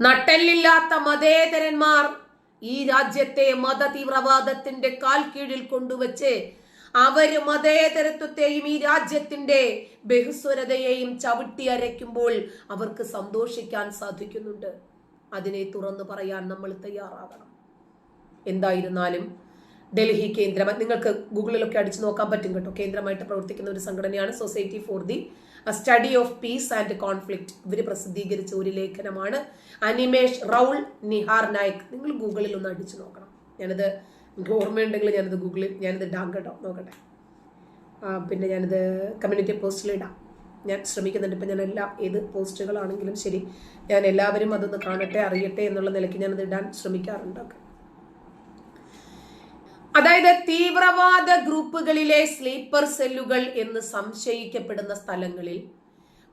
നട്ടെല്ലില്ലാത്ത മതേതരന്മാർ ഈ രാജ്യത്തെ മത തീവ്രവാദത്തിന്റെ കാൽ കീഴിൽ കൊണ്ടുവച്ച് അവർ മതേതരത്വത്തെയും ഈ രാജ്യത്തിന്റെ ബഹുസ്വരതയെയും ചവിട്ടി അരയ്ക്കുമ്പോൾ അവർക്ക് സന്തോഷിക്കാൻ സാധിക്കുന്നുണ്ട്. അതിനെ തുറന്നു പറയാൻ നമ്മൾ തയ്യാറാകണം. എന്തായിരുന്നാലും ഡൽഹി കേന്ദ്രം നിങ്ങൾക്ക് ഗൂഗിളിലൊക്കെ അടിച്ചു നോക്കാൻ പറ്റും കേട്ടോ. കേന്ദ്രമായിട്ട് പ്രവർത്തിക്കുന്ന ഒരു സംഘടനയാണ് society for the study of peace and conflict ഇവർ പ്രസിദ്ധീകരിച്ച ഒരു ലേഖനമാണ്. അനിമേഷ് റൗൾ നിഹാർ നായിക്. നിങ്ങൾ ഗൂഗിളിൽ ഒന്ന് അടിച്ചു നോക്കണം. ഞാനത് എനിക്ക് ഓർമ്മയുണ്ടെങ്കിൽ ഞാനത് ഗൂഗിളിൽ ഞാനിത് ഇടാം കേട്ടോ. നോക്കട്ടെ. പിന്നെ ഞാനിത് കമ്മ്യൂണിറ്റി പോസ്റ്റിൽ ഇടാം. ഞാൻ ശ്രമിക്കുന്നുണ്ട്. ഇപ്പം ഞാൻ എല്ലാ ഏത് പോസ്റ്റുകളാണെങ്കിലും ശരി. ഞാൻ എല്ലാവരും അതൊന്ന് കാണട്ടെ അറിയട്ടെ എന്നുള്ള നിലയ്ക്ക് ഞാനത് ഇടാൻ ശ്രമിക്കാറുണ്ട്. അതായത് തീവ്രവാദ ഗ്രൂപ്പുകളിലെ സ്ലീപ്പർ സെല്ലുകൾ എന്ന് സംശയിക്കപ്പെടുന്ന സ്ഥലങ്ങളിൽ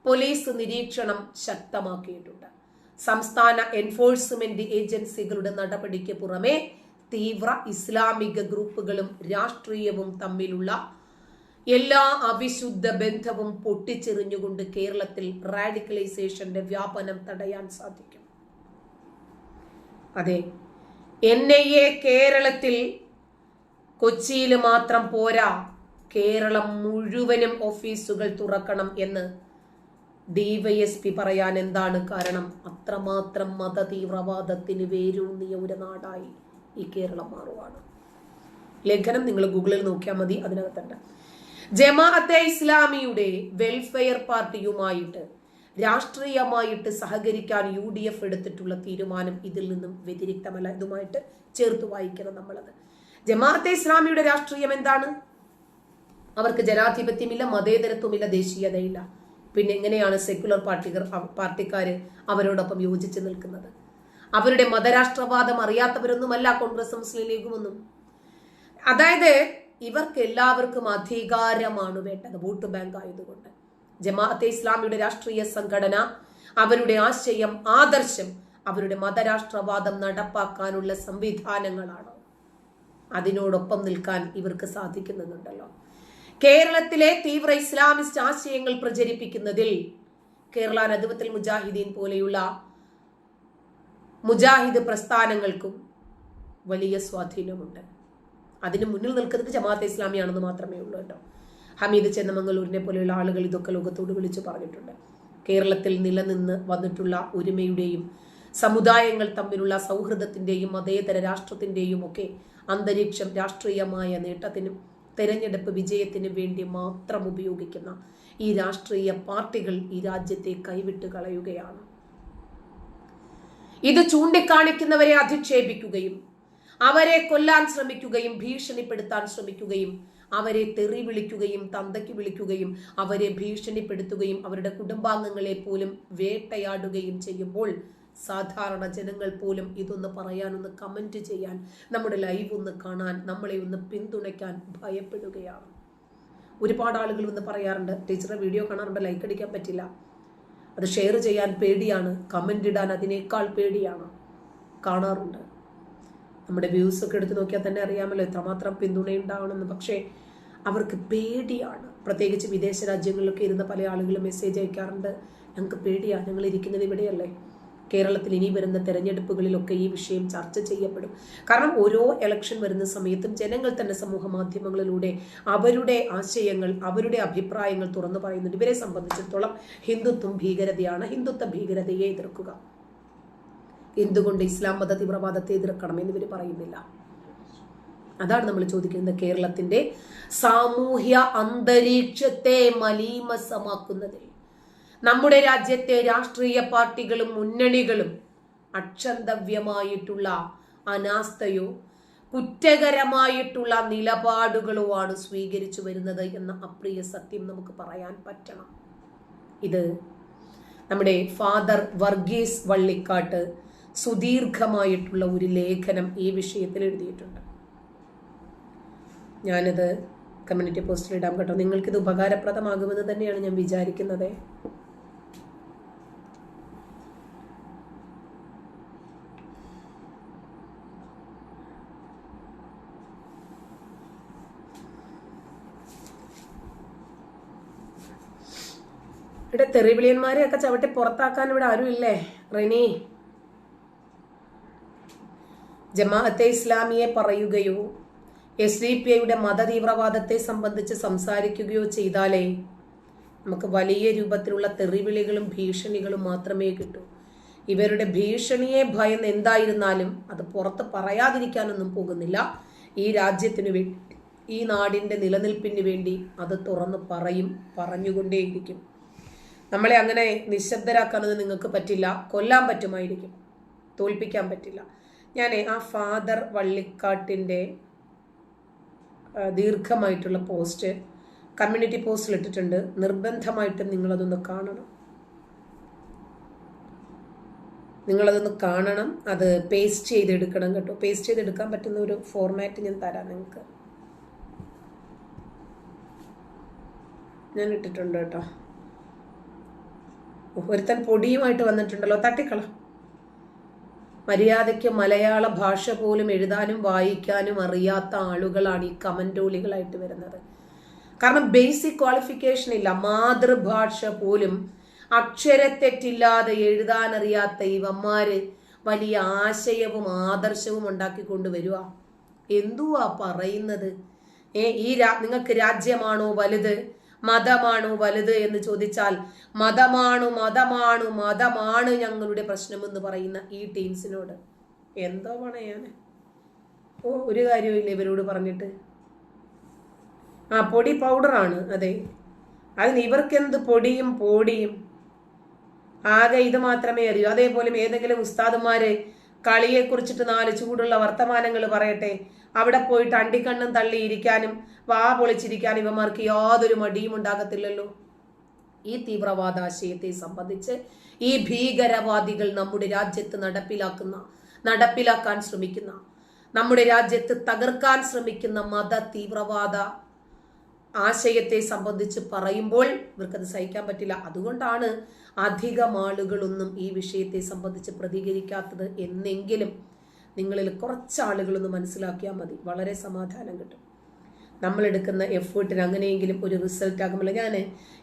പോലീസ് നിരീക്ഷണം ശക്തമാക്കിയിട്ടുണ്ട്. സംസ്ഥാന എൻഫോഴ്സ്മെന്റ് ഏജൻസികളുടെ നടപടിക്ക് പുറമെ തീവ്ര ഇസ്ലാമിക ഗ്രൂപ്പുകളും രാഷ്ട്രീയവും തമ്മിലുള്ള എല്ലാ അവിശുദ്ധ ബന്ധവും പൊട്ടിച്ചെറിഞ്ഞുകൊണ്ട് കേരളത്തിൽ റാഡിക്കലൈസേഷന്റെ വ്യാപനം തടയാൻ സാധിക്കും. അതെ എൻ ഐ എ കേരളത്തിൽ കൊച്ചിയിൽ മാത്രം പോരാ. കേരളം മുഴുവനും ഓഫീസുകൾ തുറക്കണം എന്ന് ഡിവൈഎസ്പി പറയാൻ എന്താണ് കാരണം? അത്രമാത്രം മത തീവ്രവാദത്തിന് വേരൂന്നിയ ഒരു നാടായി ഈ കേരളം മാറുവാണ്. ലേഖനം നിങ്ങൾ ഗൂഗിളിൽ നോക്കിയാൽ മതി അതിനകത്തുണ്ട്. ജമാഅത്തെ ഇസ്ലാമിയുടെ വെൽഫെയർ പാർട്ടിയുമായിട്ട് രാഷ്ട്രീയമായിട്ട് സഹകരിക്കാൻ യു ഡി എഫ് എടുത്തിട്ടുള്ള തീരുമാനം ഇതിൽ നിന്നും വ്യതിരിക്തമല്ല. ഇതുമായിട്ട് ചേർത്ത് വായിക്കണം നമ്മളത്. ജമാഅത്തെ ഇസ്ലാമിയുടെ രാഷ്ട്രീയം എന്താണ്? അവർക്ക് ജനാധിപത്യമില്ല മതേതരത്വമില്ല ദേശീയതയില്ല. പിന്നെ എങ്ങനെയാണ് സെക്യുലർ പാർട്ടികർ പാർട്ടിക്കാർ അവരോടൊപ്പം യോജിച്ച് നിൽക്കുന്നത്? അവരുടെ മതരാഷ്ട്രവാദം അറിയാത്തവരൊന്നുമല്ല കോൺഗ്രസ് മുസ്ലിം ലീഗും ഒന്നും അതായത് ഇവർക്ക് എല്ലാവർക്കും അധികാരമാണ് വേണ്ടത് വോട്ട് ബാങ്ക് ആയതുകൊണ്ട്. ജമാഅത്തെ ഇസ്ലാമിയുടെ രാഷ്ട്രീയ സംഘടന അവരുടെ ആശയം ആദർശം അവരുടെ മതരാഷ്ട്രവാദം നടപ്പാക്കാനുള്ള സംവിധാനങ്ങളാണ്. അതിനോടൊപ്പം നിൽക്കാൻ ഇവർക്ക് സാധിക്കുന്നുണ്ടല്ലോ. കേരളത്തിലെ തീവ്ര ഇസ്ലാമിസ്റ്റ് ആശയങ്ങൾ പ്രചരിപ്പിക്കുന്നതിൽ കേരള നദുവത്തിൽ മുജാഹിദീൻ പോലെയുള്ള മുജാഹിദ് പ്രസ്ഥാനങ്ങൾക്കും വലിയ സ്വാധീനമുണ്ട്. അതിന് മുന്നിൽ നിൽക്കുന്നത് ജമാഅത്തെ ഇസ്ലാമിയാണെന്ന് മാത്രമേ ഉള്ളൂ കേട്ടോ. ഹമീദ് ചെന്നമംഗലൂരിനെ പോലെയുള്ള ആളുകൾ ഇതൊക്കെ ലോകത്തോട് വിളിച്ചു പറഞ്ഞിട്ടുണ്ട്. കേരളത്തിൽ നിലനിന്ന് വന്നിട്ടുള്ള ഒരുമയുടെയും സമുദായങ്ങൾ തമ്മിലുള്ള സൗഹൃദത്തിന്റെയും മതേതര രാഷ്ട്രത്തിന്റെയും ഒക്കെ അന്തരീക്ഷം രാഷ്ട്രീയമായ നേട്ടത്തിനും തെരഞ്ഞെടുപ്പ് വിജയത്തിനും വേണ്ടി മാത്രം ഉപയോഗിക്കുന്ന ഈ രാഷ്ട്രീയ പാർട്ടികൾ ഈ രാജ്യത്തെ കൈവിട്ട് കളയുകയാണ്. ഇത് ചൂണ്ടിക്കാണിക്കുന്നവരെ അധിക്ഷേപിക്കുകയും അവരെ കൊല്ലാൻ ശ്രമിക്കുകയും ഭീഷണിപ്പെടുത്താൻ ശ്രമിക്കുകയും അവരെ തെറി വിളിക്കുകയും തന്തയ്ക്ക് വിളിക്കുകയും അവരെ ഭീഷണിപ്പെടുത്തുകയും അവരുടെ കുടുംബാംഗങ്ങളെ പോലും വേട്ടയാടുകയും ചെയ്യുമ്പോൾ സാധാരണ ജനങ്ങൾ പോലും ഇതൊന്ന് പറയാനൊന്ന് കമന്റ് ചെയ്യാൻ നമ്മുടെ ലൈവ് ഒന്ന് കാണാൻ നമ്മളെ ഒന്ന് പിന്തുണയ്ക്കാൻ ഭയപ്പെടുകയാണ്. ഒരുപാട് ആളുകൾ ഒന്ന് പറയാറുണ്ട് ടീച്ചറെ വീഡിയോ കാണാറുണ്ട് ലൈക്ക് അടിക്കാൻ പറ്റില്ല. അത് ഷെയർ ചെയ്യാൻ പേടിയാണ് കമന്റ് ഇടാൻ അതിനേക്കാൾ പേടിയാണ്. കാണാറുണ്ട്. നമ്മുടെ വ്യൂസ് ഒക്കെ എടുത്ത് നോക്കിയാൽ തന്നെ അറിയാമല്ലോ എത്രമാത്രം പിന്തുണയുണ്ടാവണമെന്ന്. പക്ഷേ അവർക്ക് പേടിയാണ്. പ്രത്യേകിച്ച് വിദേശ രാജ്യങ്ങളിലൊക്കെ ഇരുന്ന പല ആളുകളും മെസ്സേജ് അയക്കാറുണ്ട്. ഞങ്ങൾക്ക് പേടിയാണ് ഞങ്ങൾ ഇരിക്കുന്നത് ഇവിടെയല്ലേ? കേരളത്തിൽ ഇനി വരുന്ന തെരഞ്ഞെടുപ്പുകളിലൊക്കെ ഈ വിഷയം ചർച്ച ചെയ്യപ്പെടും. കാരണം ഓരോ എലക്ഷൻ വരുന്ന സമയത്തും ജനങ്ങൾ തന്നെ സമൂഹ മാധ്യമങ്ങളിലൂടെ അവരുടെ ആശയങ്ങൾ അവരുടെ അഭിപ്രായങ്ങൾ തുറന്നു പറയുന്നുണ്ട്. ഇവരെ സംബന്ധിച്ചിടത്തോളം ഹിന്ദുത്വം ഭീകരതയാണ്. ഹിന്ദുത്വ ഭീകരതയെ എതിർക്കുക. എന്തുകൊണ്ട് ഇസ്ലാം മത തീവ്രവാദത്തെ എതിർക്കണം എന്ന് ഇവർ പറയുന്നില്ല. അതാണ് നമ്മൾ ചോദിക്കുന്നത് കേരളത്തിന്റെ സാമൂഹ്യ അന്തരീക്ഷത്തെ മലീമസമാക്കുന്നതിൽ. നമ്മുടെ രാജ്യത്തെ രാഷ്ട്രീയ പാർട്ടികളും മുന്നണികളും അക്ഷന്തവ്യമായിട്ടുള്ള അനാസ്ഥയോ കുറ്റകരമായിട്ടുള്ള നിലപാടുകളോ ആണ് സ്വീകരിച്ചു വരുന്നത് എന്ന അപ്രിയ സത്യം നമുക്ക് പറയാൻ പറ്റണം. ഇത് നമ്മുടെ ഫാദർ വർഗീസ് വള്ളിക്കാട്ട് സുദീർഘമായിട്ടുള്ള ഒരു ലേഖനം ഈ വിഷയത്തിൽ എഴുതിയിട്ടുണ്ട്. ഞാനിത് കമ്മ്യൂണിറ്റി പോസ്റ്റിൽ ഇടാം കേട്ടോ. നിങ്ങൾക്കിത് ഉപകാരപ്രദമാകുമെന്ന് തന്നെയാണ് ഞാൻ വിചാരിക്കുന്നത്. ഇവിടെ തെറിവിളിയന്മാരെയൊക്കെ ചവിട്ടി പുറത്താക്കാൻ ഇവിടെ ആരും ഇല്ലേ? റെനി. ജമാഅത്തെ ഇസ്ലാമിയെ പറയുകയോ എസ് ഡി പി ഐയുടെ മതതീവ്രവാദത്തെ സംബന്ധിച്ച് സംസാരിക്കുകയോ ചെയ്താലേ നമുക്ക് വലിയ രൂപത്തിലുള്ള തെറിവിളികളും ഭീഷണികളും മാത്രമേ കിട്ടൂ. ഇവരുടെ ഭീഷണിയെ ഭയന്ന് എന്തായിരുന്നാലും അത് പുറത്ത് പറയാതിരിക്കാനൊന്നും പോകുന്നില്ല. ഈ രാജ്യത്തിനു വേണ്ടി ഈ നാടിന്റെ നിലനിൽപ്പിന് വേണ്ടി അത് തുറന്ന് പറയും പറഞ്ഞുകൊണ്ടേയിരിക്കും. നമ്മളെ അങ്ങനെ നിശബ്ദരാക്കാനൊന്നും നിങ്ങൾക്ക് പറ്റില്ല. കൊല്ലാൻ പറ്റുമായിരിക്കും. തോൽപ്പിക്കാൻ പറ്റില്ല. ഞാൻ ആ ഫാദർ വള്ളിക്കാട്ടിന്റെ ദീർഘമായിട്ടുള്ള പോസ്റ്റ് കമ്മ്യൂണിറ്റി പോസ്റ്റിൽ ഇട്ടിട്ടുണ്ട്. നിർബന്ധമായിട്ടും നിങ്ങളതൊന്ന് കാണണം. നിങ്ങളതൊന്ന് കാണണം. അത് പേസ്റ്റ് ചെയ്തെടുക്കണം കേട്ടോ. പേസ്റ്റ് ചെയ്തെടുക്കാൻ പറ്റുന്ന ഒരു ഫോർമാറ്റ് ഞാൻ തരാം നിങ്ങൾക്ക്. ഞാൻ ഇട്ടിട്ടുണ്ട് കേട്ടോ. ഒരുത്തൻ പൊടിയുമായിട്ട് വന്നിട്ടുണ്ടല്ലോ തട്ടിക്കള. മര്യാദയ്ക്ക് മലയാള ഭാഷ പോലും എഴുതാനും വായിക്കാനും അറിയാത്ത ആളുകളാണ് ഈ കമന്റോളികളായിട്ട് വരുന്നത്. കാരണം ബേസിക് ക്വാളിഫിക്കേഷൻ ഇല്ല മാതൃഭാഷ പോലും അക്ഷരത്തെറ്റില്ലാതെ എഴുതാനറിയാത്ത ഇവന്മാര് വലിയ ആശയവും ആദർശവും ഉണ്ടാക്കിക്കൊണ്ട് വരിക എന്തുവാ പറയുന്നത്? ഏ ഈ നിങ്ങൾക്ക് രാജ്യമാണോ വലുത്? മതമാണോ വലുത് എന്ന് ചോദിച്ചാൽ മതമാണു മതമാണു മതമാണ് ഞങ്ങളുടെ പ്രശ്നമെന്ന് പറയുന്ന ഈ ടീംസിനോട്. എന്തോ പണയാണ് ഓ ഒരു കാര്യമില്ല ഇവരോട് പറഞ്ഞിട്ട്. ആ പൊടി പൗഡറാണ് അതെ. അതിന് ഇവർക്കെന്ത് പൊടിയും പൊടിയും? ആകെ ഇത് മാത്രമേ അറിയൂ. അതേപോലെ ഏതെങ്കിലും ഉസ്താദുമാര് കളിയെ കുറിച്ചിട്ട് നാല് ചൂടുള്ള വർത്തമാനങ്ങൾ പറയട്ടെ. അവിടെ പോയിട്ട് അണ്ടിക്കണ്ണും തള്ളി ഇരിക്കാനും വാ പൊളിച്ചിരിക്കാനും ഇവമാർക്ക് യാതൊരു മടിയും ഉണ്ടാകത്തില്ലല്ലോ. ഈ തീവ്രവാദാശയത്തെ സംബന്ധിച്ച് ഈ ഭീകരവാദികൾ നമ്മുടെ രാജ്യത്ത് നടപ്പിലാക്കുന്ന നടപ്പിലാക്കാൻ ശ്രമിക്കുന്ന നമ്മുടെ രാജ്യത്ത് തകർക്കാൻ ശ്രമിക്കുന്ന മത തീവ്രവാദ ആശയത്തെ സംബന്ധിച്ച് പറയുമ്പോൾ ഇവർക്കത് സഹിക്കാൻ പറ്റില്ല. അതുകൊണ്ടാണ് അധികം ആളുകളൊന്നും ഈ വിഷയത്തെ സംബന്ധിച്ച് പ്രതികരിക്കാത്തത് എന്നെങ്കിലും നിങ്ങളിൽ കുറച്ച് ആളുകളൊന്ന് മനസ്സിലാക്കിയാൽ മതി. വളരെ സമാധാനം കിട്ടും. നമ്മൾ എടുക്കുന്ന എഫേർട്ടിന് അങ്ങനെയെങ്കിലും ഒരു റിസൾട്ട് ആകുമ്പോൾ ഞാൻ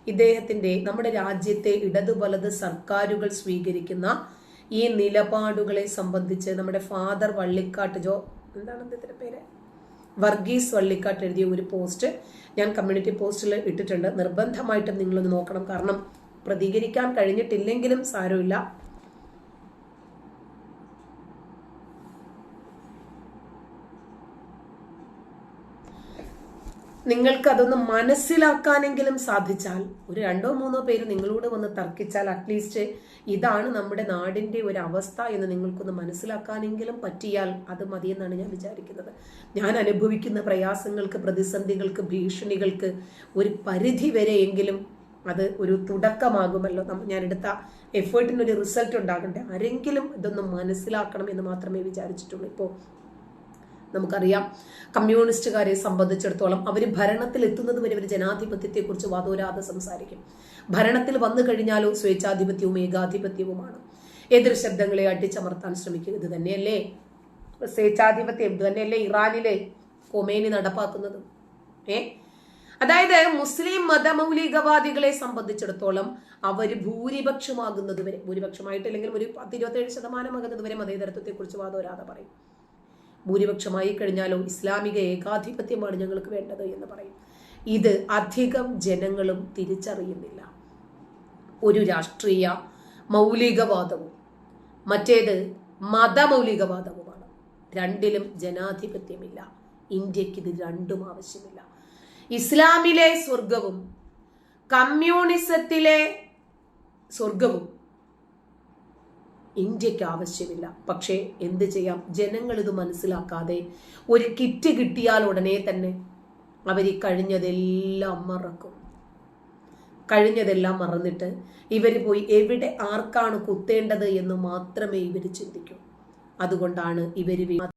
ഇദ്ദേഹത്തിന്റെ നമ്മുടെ രാജ്യത്തെ ഇടതു വലത് സർക്കാരുകൾ സ്വീകരിക്കുന്ന ഈ നിലപാടുകളെ സംബന്ധിച്ച് നമ്മുടെ ഫാദർ വള്ളിക്കാട്ട് ജോ എന്താണ് അദ്ദേഹത്തിന്റെ പേര്? വർഗീസ് വള്ളിക്കാട്ട് എഴുതിയ ഒരു പോസ്റ്റ് ഞാൻ കമ്മ്യൂണിറ്റി പോസ്റ്റിൽ ഇട്ടിട്ടുണ്ട്. നിർബന്ധമായിട്ടും നിങ്ങളൊന്ന് നോക്കണം. കാരണം പ്രതികരിക്കാൻ കഴിഞ്ഞിട്ടില്ലെങ്കിലും സാരമില്ല. നിങ്ങൾക്ക് അതൊന്ന് മനസ്സിലാക്കാനെങ്കിലും സാധിച്ചാൽ ഒരു രണ്ടോ മൂന്നോ പേര് നിങ്ങളോട് വന്ന് തർക്കിച്ചാൽ അറ്റ്ലീസ്റ്റ് ഇതാണ് നമ്മുടെ നാടിന്റെ ഒരു അവസ്ഥ എന്ന് നിങ്ങൾക്കൊന്ന് മനസ്സിലാക്കാനെങ്കിലും പറ്റിയാൽ അത് മതിയെന്നാണ് ഞാൻ വിചാരിക്കുന്നത്. ഞാൻ അനുഭവിക്കുന്ന പ്രയാസങ്ങൾക്ക് പ്രതിസന്ധികൾക്ക് ഭീഷണികൾക്ക് ഒരു പരിധി വരെയെങ്കിലും അത് ഒരു തുടക്കമാകുമല്ലോ. എടുത്ത എഫേർട്ടിനൊരു റിസൾട്ട് ഉണ്ടാകണ്ടേ? ആരെങ്കിലും ഇതൊന്ന് മനസ്സിലാക്കണം എന്ന് മാത്രമേ വിചാരിച്ചിട്ടുള്ളൂ. ഇപ്പോൾ നമുക്കറിയാം. കമ്മ്യൂണിസ്റ്റുകാരെ സംബന്ധിച്ചിടത്തോളം അവർ ഭരണത്തിൽ എത്തുന്നത് വരെ അവർ ജനാധിപത്യത്തെക്കുറിച്ച് വാദോരാതെ സംസാരിക്കും. ഭരണത്തിൽ വന്നു കഴിഞ്ഞാലോ സ്വേച്ഛാധിപത്യവും ഏകാധിപത്യവുമാണ്. എതിർ ശബ്ദങ്ങളെ അടിച്ചമർത്താൻ ശ്രമിക്കുക ഇത് തന്നെയല്ലേ? സ്വേച്ഛാധിപത്യം. ഇത് തന്നെയല്ലേ ഇറാനിലെ കൊമേനി നടപ്പാക്കുന്നത്. ഏ? അതായത് മുസ്ലിം മതമൗലികവാദികളെ സംബന്ധിച്ചിടത്തോളം അവർ ഭൂരിപക്ഷമാകുന്നത് വരെ ഭൂരിപക്ഷമായിട്ടില്ലെങ്കിൽ ഒരു പത്ത് ഇരുപത്തേഴ് ശതമാനമാകുന്നത് വരെ മതേതരത്വത്തെക്കുറിച്ച് വാദോരാതെ പറയും. ഭൂരിപക്ഷമായി കഴിഞ്ഞാലോ ഇസ്ലാമിക ഏകാധിപത്യമാണ് ഞങ്ങൾക്ക് വേണ്ടത് എന്ന് പറയും. ഇത് അധികം ജനങ്ങളും തിരിച്ചറിയുന്നില്ല. ഒരു രാഷ്ട്രീയ മൗലികവാദവും മറ്റേത് മതമൗലികവാദവുമാണ്. രണ്ടിലും ജനാധിപത്യമില്ല. ഇന്ത്യയ്ക്ക് ഇത് രണ്ടും ആവശ്യമില്ല. ഇസ്ലാമിലെ സ്വർഗവും കമ്മ്യൂണിസത്തിലെ സ്വർഗവും ഇന്ത്യയ്ക്ക് ആവശ്യമില്ല. പക്ഷേ എന്ത് ചെയ്യാം? ജനങ്ങൾ ഇത് മനസ്സിലാക്കാതെ ഒരു കിറ്റ് കിട്ടിയാൽ ഉടനെ തന്നെ അവർ ഈ കഴിഞ്ഞതെല്ലാം മറക്കും. കഴിഞ്ഞതെല്ലാം മറന്നിട്ട് ഇവർ പോയി എവിടെ ആർക്കാണ് കുത്തേണ്ടത് എന്ന് മാത്രമേ ഇവർ ചിന്തിക്കൂ. അതുകൊണ്ടാണ് ഇവർ